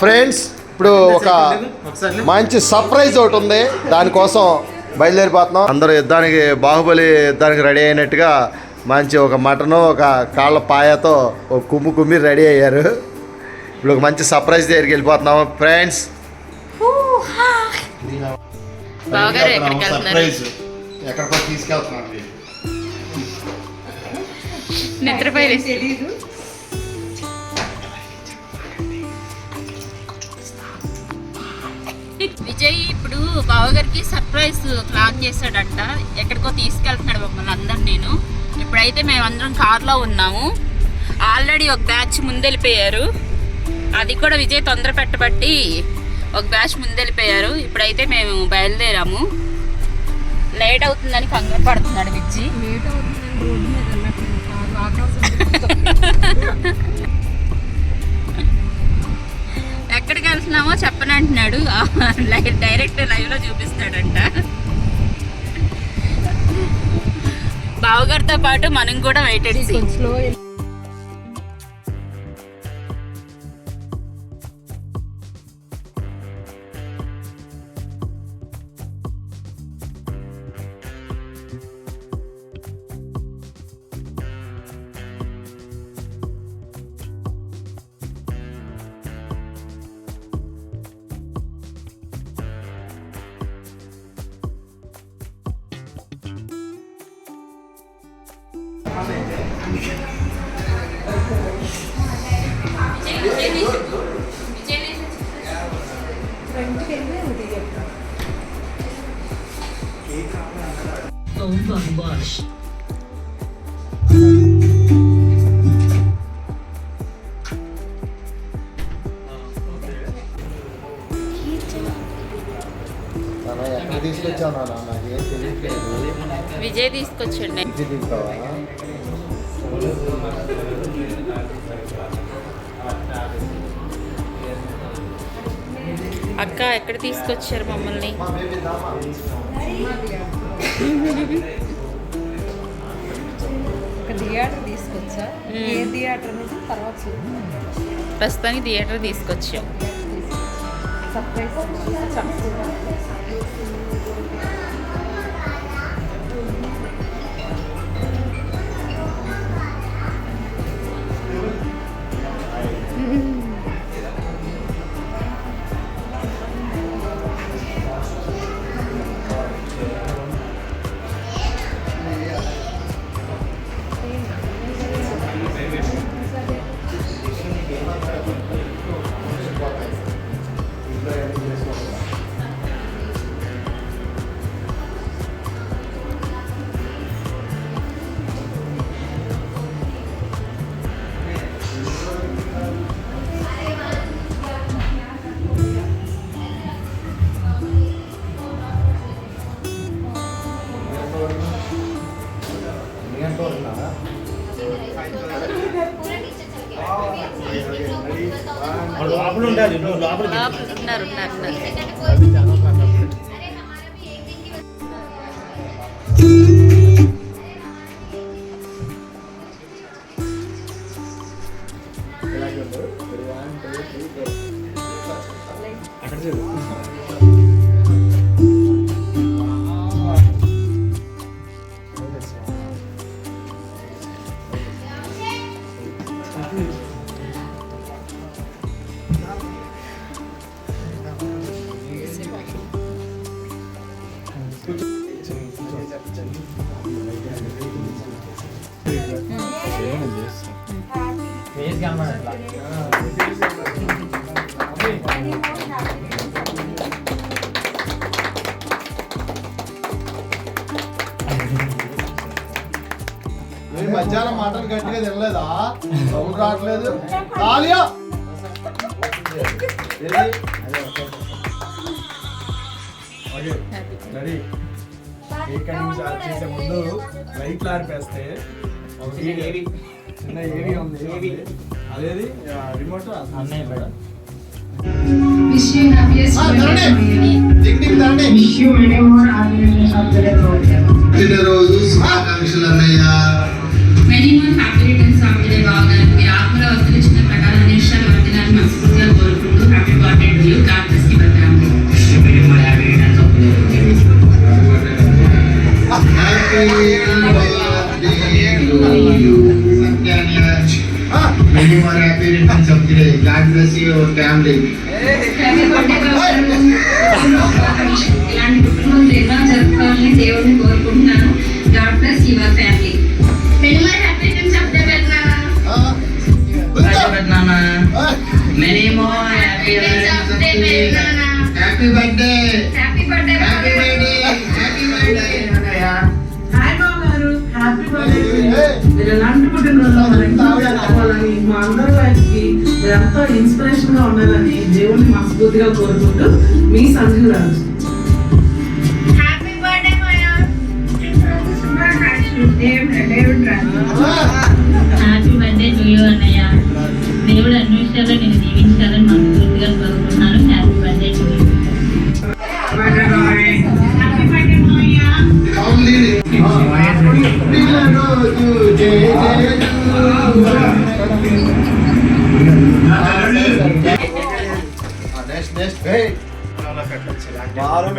Friends ఇప్పుడు ఒక ఒకసారి మంచి సర్ప్రైజ్ ఒకటి ఉంది. దానికోసం బయలుదేరిపోతున్నాం. అందరూ యుద్ధానికి బాహుబలి యుద్ధానికి రెడీ అయినట్టుగా మంచి ఒక మటను ఒక కాళ్ళ పాయతో ఒక కుమ్ము కుమ్మి రెడీ అయ్యారు. ఇప్పుడు ఒక మంచి సర్ప్రైజ్ దగ్గరికి వెళ్ళిపోతున్నాము ఫ్రెండ్స్ సర్ప్రైజ్ ఎక్కడికో తీసుకెళ్తున్నాను నిద్రపోయి విజయ్ ఇప్పుడు బావగారికి సర్ప్రైజ్ ప్లాన్ చేశాడంట. ఎక్కడికో తీసుకెళ్తున్నాడు మమ్మల్ని అందరు నేను. ఇప్పుడైతే మేమందరం కార్లో ఉన్నాము. ఆల్రెడీ ఒక బ్యాచ్ ముందెళ్ళిపోయారు. అది కూడా విజయ్ తొందర పెట్టబట్టి ఒక బ్యాచ్ ముందెళ్ళిపోయారు. ఇప్పుడైతే మేము బయలుదేరాము. లేట్ అవుతుందని కంగారు పడుతున్నాడు విజ్జి లేట్ అవుతుందని ఎక్కడికి వెళ్తున్నామో చెప్పనంటున్నాడు డైరెక్ట్ లైవ్లో చూపిస్తాడంట. బావగారితో పాటు మనం కూడా వెయిటెడ్ కొంచెం ఎక్కడ తీసుకొచ్చావు నాన్న నాకేం తెలియట్లేదు విజయ్ తీసుకొచ్చండి. ఇది దిగుతావా అక్క ఎక్కడ తీసుకొచ్చారు మమ్మల్ని? మా బేబీ దామా ఒక థియేటర్ తీసుకొచ్చా? ఏ థియేటర్ అనేది తర్వాత ప్రస్తుతానికి థియేటర్ తీసుకొచ్చాం. సర్ప్రైజ్. अभी चारों का మధ్యాహ్నం మాటలు గట్టిగా తినలేదా? సౌండ్ రావట్లేదు. కాలియా? రెడీ. కేక్ చేసే ముందు లైట్లు ఆర్పేస్తే చిన్న ఏవి ఉంది అదేది రిమోట్ అన్నయ్య మేడం పుట్టినరోజు శుభాకాంక్షలు అన్నయ్య happy God bless you, family. ఇలాంటి పుట్టినరోజు ఎన్నో జరుపుకోవాలని దేవుడిని కోరుకుంటున్నాను god bless your family many more happy. Happy birthday. Hi బాబు గారు హ్యాపీ మీరు ఎలాంటి మా అందరి లైఫ్కి మీరు ఎంతో ఇన్స్పిరేషన్గా ఉండాలని దేవుడిని మనస్ఫూర్తిగా కోరుకుంటూ మీ సంజీవ్ రాజు.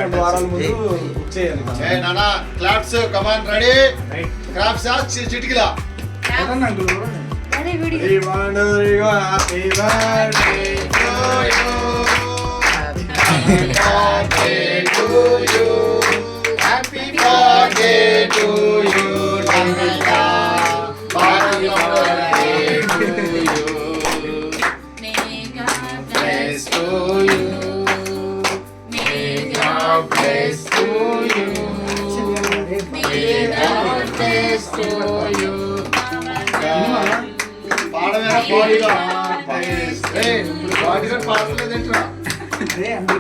రెండు వారాల ముందు బుక్ చేయాలి. ఏ నానా claps come on ready claps చిటికిలా. ఎవరన్నా అంకుల్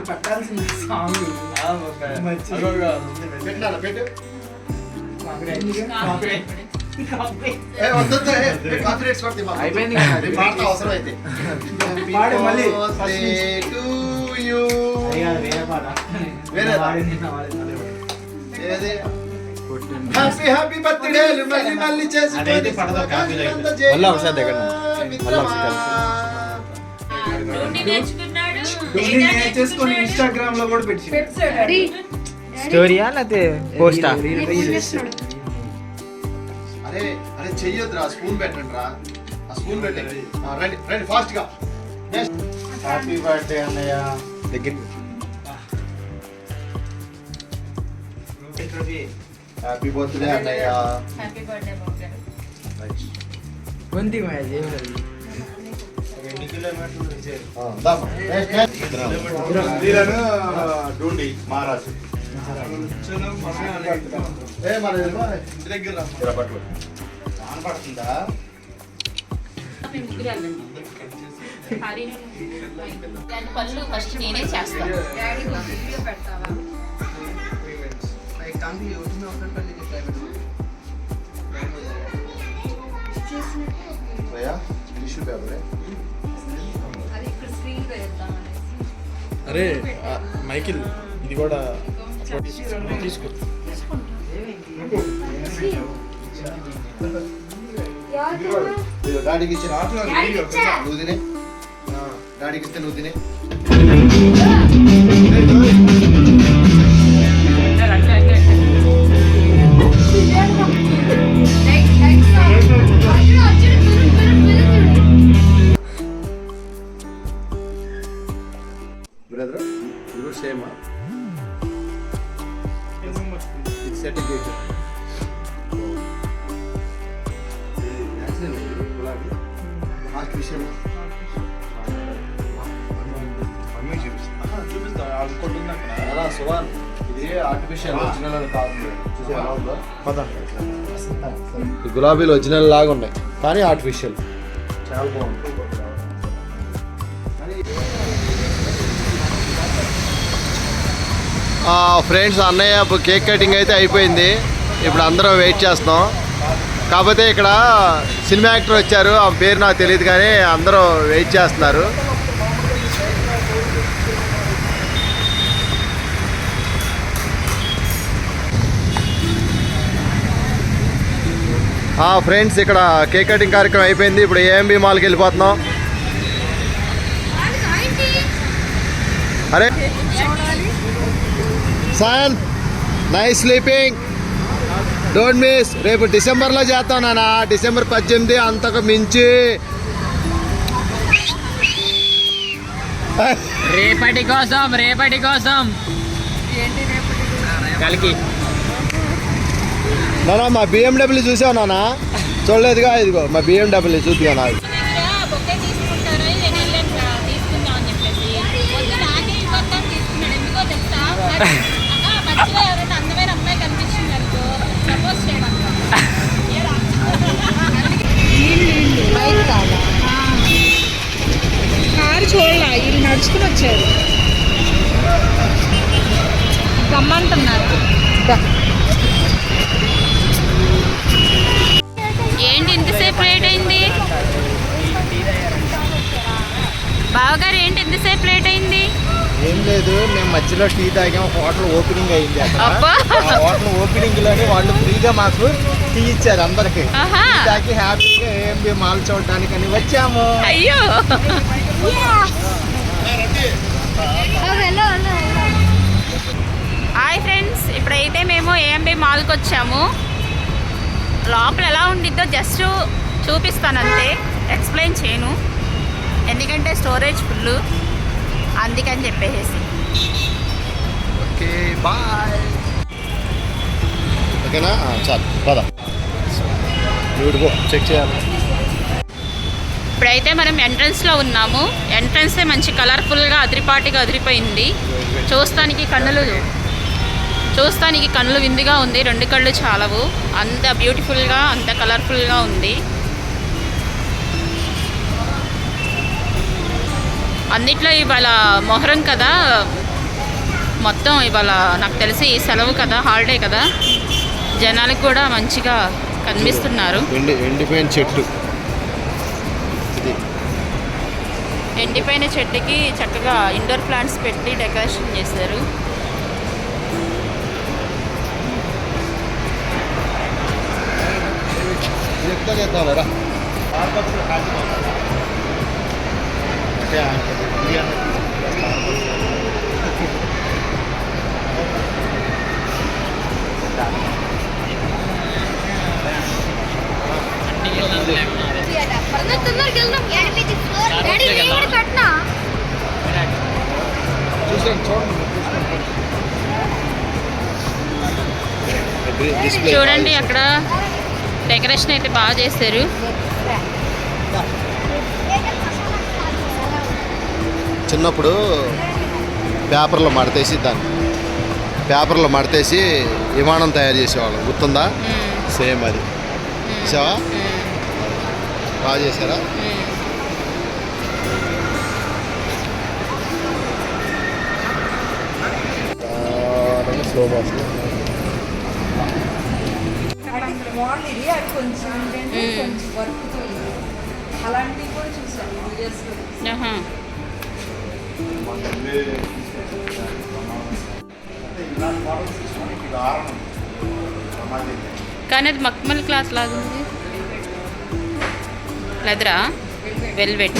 పట్టాల్సిన సాంగ్. పెట్టు. అయిపోయింది కదా. అది పాడతా అవసరం అయితే పాడు మళ్ళీ. టు యూ వేరే ఏది? హ్యాపీ హ్యాపీ బర్త్డే మళ్ళీ మళ్ళీ చేసి. మళ్ళీ ఒకసారి దగ్గర మళ్ళీ ఒకసారి డ్యూటీ నేర్చుకున్నాడు. చేసుకొని ఇన్స్టాగ్రామ్లో కూడా పెట్టి స్టోరీయా లేకపోతే పోస్టా? అరే అరే చెయ్యొద్దురా స్పూన్ పెట్టండి రా ఆ స్పూన్ పెట్టండి రండి రండి ఫాస్ట్గా. హ్యాపీ బర్త్డే అన్నయ్య. దగ్గర హ్యాపీ బర్త్డే అన్నయ్య. హ్యాపీ బర్త్డే బాబు గారు. కొంది డూండి మహారాజు. ఏ మన ఇంటి దగ్గర రా. ఇలా పట్టు. కనపడుతుందా పనులు ఫస్ట్ నేనే చేస్తాను. టిష్యూ పేపరే అరే మైకిల్ ఇది కూడా తీసుకో డాడీకి ఇచ్చిన నువ్వు తినే. డాడీకి ఇస్తే నువ్వు తినే. ఈ గులాబీలు ఒరిజినల్ లాగా ఉన్నాయి. కానీ ఆర్టిఫిషియల్ చాలా బాగుంది. ఫ్రెండ్స్ అన్నయ్య కేక్ కటింగ్ అయితే అయిపోయింది. ఇప్పుడు అందరం వెయిట్ చేస్తున్నాం. కాకపోతే ఇక్కడ సినిమా యాక్టర్ వచ్చారు. ఆ పేరు నాకు తెలియదు కానీ అందరూ వెయిట్ చేస్తున్నారు. ఫ్రెండ్స్ ఇక్కడ కేక్ కటింగ్ కార్యక్రమం అయిపోయింది. ఇప్పుడు ఏఎంబి మాల్కి వెళ్ళిపోతున్నాం. అరే సాయన్ నైస్ స్లీపింగ్ డోంట్ మిస్ రేపు డిసెంబర్లో చేస్తాం నాన్న. డిసెంబర్ పద్దెనిమిది అంతకు మించి. రేపటి కోసం రేపటి కోసం. కలికి. నానా మా బిఎండబ్ల్యూ చూసావు నానా? చూడలేదుగా ఇదిగో మా బిఎండబ్ల్యూ చూద్దుగా నాకు బొకే తీసుకుంటారా నేను వెళ్ళాను రా, తీసుకుందాం ఇంతసేపు లేట్ అయింది? ఏం లేదు మేము మధ్యలో టీ తాగాం హోటల్ ఓపెనింగ్ అయింది హోటల్ ఓపెనింగ్లోనే వాళ్ళు ఫ్రీగా మాకు టీ ఇచ్చారు అందరికి. తాగి హ్యాపీగా ఏఎంబి మాల్ చూడడానికి అని వచ్చాము. అయ్యో. హాయ్ ఫ్రెండ్స్ ఇప్పుడైతే మేము ఏఎంబి మాల్కి వచ్చాము. లోపల ఎలా ఉండిద్దో జస్ట్ చూపిస్తాను అంతే ఎక్స్ప్లెయిన్ చేయను. ఎందుకంటే స్టోరేజ్ ఫుల్ అందుకని చెప్పేసి ఓకే బాయ్. ఓకేనా? చాలు పద. చెక్ చేయాలి. ఇప్పుడైతే మనం ఎంట్రన్స్లో ఉన్నాము. ఎంట్రన్సే మంచి కలర్ఫుల్గా అదిరిపాటిగా అదిరిపోయింది. చూస్తానికి కన్నులు చూస్తానికి కన్నులు విందుగా ఉంది. రెండు కళ్ళు చాలవు. అంత బ్యూటిఫుల్గా అంత కలర్ఫుల్గా ఉంది. అన్నిట్లో ఇవాళ మొహరం కదా. మొత్తం ఇవాళ నాకు తెలిసి సెలవు కదా హాలిడే కదా. జనాలకు కూడా మంచిగా కనిపిస్తున్నారు. ఎండి ఎండిపోయిన చెట్టు. ఎండిపోయిన చెట్టుకి చక్కగా ఇండోర్ ప్లాంట్స్ పెట్టి డెకరేషన్ చేశారు. చెప్తా చేద్దాం డెకరేషన్ అయితే బాగా చేశారు. చిన్నప్పుడు పేపర్లో మడతేసి దాన్ని పేపర్లో మడతేసి విమానం తయారు చేసేవాళ్ళం. గుర్తుందా. సేమ్ అది. చూసావా. బాగా చేశారా. స్లో మోషన్ అది కొంచెం ఏంటంటే మ్మ్. కొంచెం వర్క్తో ఉంది. అలాంటివి కూడా చూసాను వీడియోస్లో ఆహా. కానీ అది మక్మల్ క్లాత్ లాగా ఉంది లెదరా velvet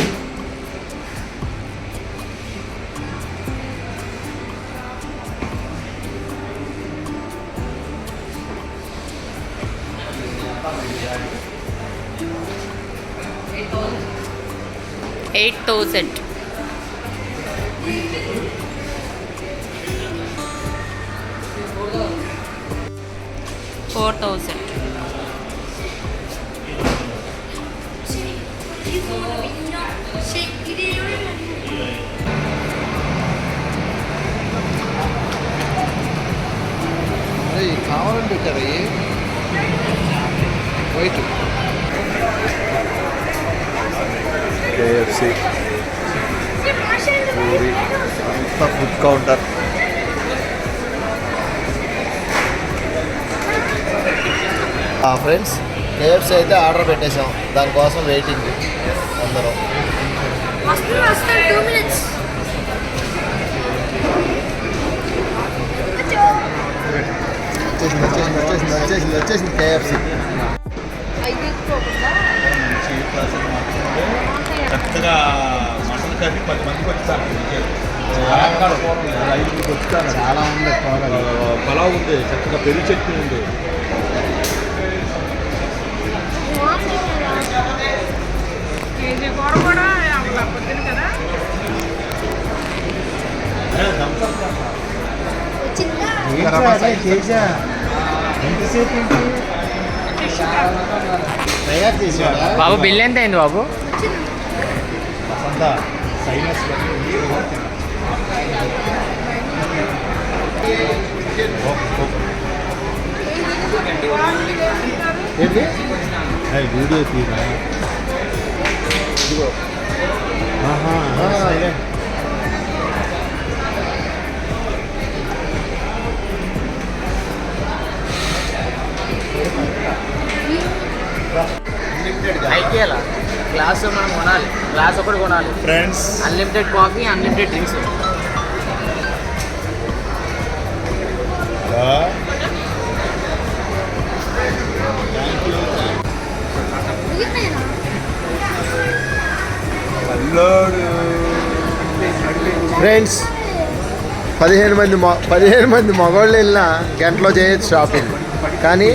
eight thousand four thousand అరే ఇవి కావాలని పెట్టారు ఇవి వైట్ KFC puri అంతా ఫుడ్ కౌంటర్ ఫ్రెండ్స్ కేఎఫ్సి అయితే ఆర్డర్ పెట్టేశాం దానికోసం వెయిటింగ్ అందరం వచ్చేసింది వచ్చేసింది వచ్చేసింది వచ్చేసింది వచ్చేసింది చక్కగా మటన్ కర్రీ పది మందికి వచ్చారు. చాలా రకాల ఐదుగురికి వచ్చారు చాలా ఉంది పలావ్ ఉంది చక్కగా పెరుగు చట్నీ ఉంది. ఎంతసేపు బాబు బిల్ ఎంత అయింది బాబు? వీడియో తీరా? సైలెంట్ ఐకేలా గ్లాస్ మనం కొనాలి. గ్లాస్ ఒకటి కొనాలి. Friends unlimited coffee unlimited drinks friends పదిహేను మంది మొ పదిహేను మంది మగవాళ్ళు వెళ్ళినా గంటలో చేయొచ్చు షాపింగ్ కానీ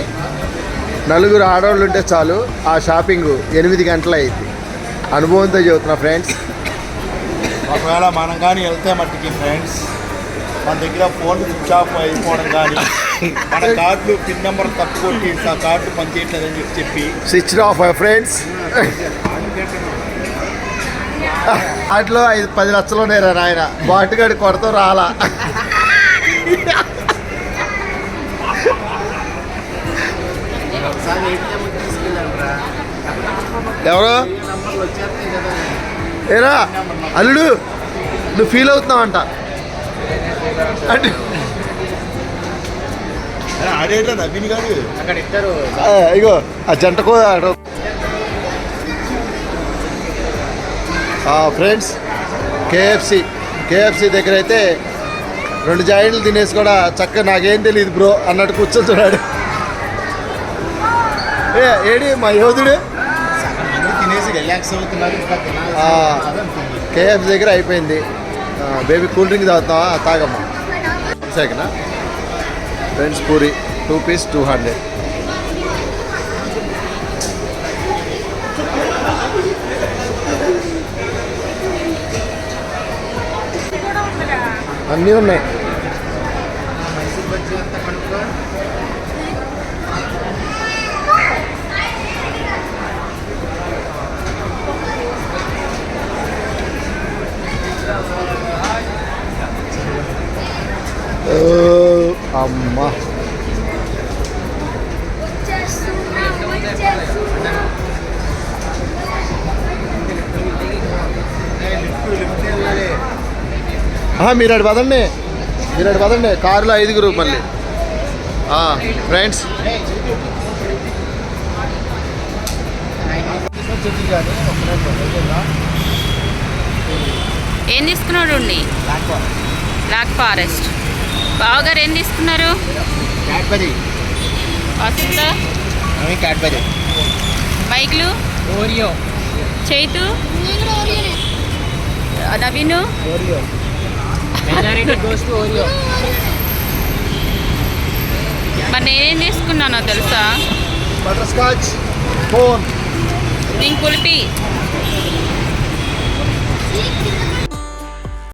నలుగురు ఆడవాళ్ళు ఉంటే చాలు ఆ షాపింగ్ ఎనిమిది గంటలు అయింది అనుభవంతో చెబుతున్నా ఫ్రెండ్స్. ఒకవేళ మనం కానీ వెళ్తే మట్టికి ఫ్రెండ్స్ మన దగ్గర ఫోన్ స్విచ్ ఆఫ్ అయిపోవడం కానీ మన కార్డులు పిన్ నెంబర్ తప్పు కొట్టి ఆ కార్డు పనిచేయట్లేదని చెప్పి చెప్పి. Switch off friends. వాటిలో ఐదు పది లక్షలు ఉన్నాయి రా నాయన. బాటుగాడి కొడతా రాలా. ఎవరు? ఏరా? అల్లుడు నువ్వు ఫీల్ అవుతున్నావంట. అంటే ఇగో ఆ జంటకు ఫ్రెండ్స్ కేఎఫ్సి కేఎఫ్సి దగ్గర అయితే రెండు జాయింట్లు తినేసి కూడా చక్కగా నాకేం తెలియదు బ్రో అన్నట్టు కూర్చొచ్చున్నాడు ఏ ఏడి మా యోధుడు? తినేసి రిలాక్స్ అవుతున్నారు కేఎఫ్ కేఎఫ్సి దగ్గర అయిపోయింది. బేబీ కూల్ డ్రింక్ తాగుతావా తాగమ్మా. Second friends puri. Two piece two hundred. అన్నీ ఉన్నాయి. మీరు అటు పదండి. మీరు అటు పదండి. కారులో ఐదుగురు మళ్ళీ. ఫ్రెండ్స్. ఏం తీసుకున్నాడు అండి బ్లాక్ ఫారెస్ట్. బావగారు ఏం తీసుకున్నారు? Cadbury. Vasantha? Cadbury. మైక్లు Oreo. Chaitu? Naveen? Majority goes to Oreo మరి నేనేం తీసుకున్నానో తెలుసా? బటర్ స్కాచ్ ఫోన్ నేను.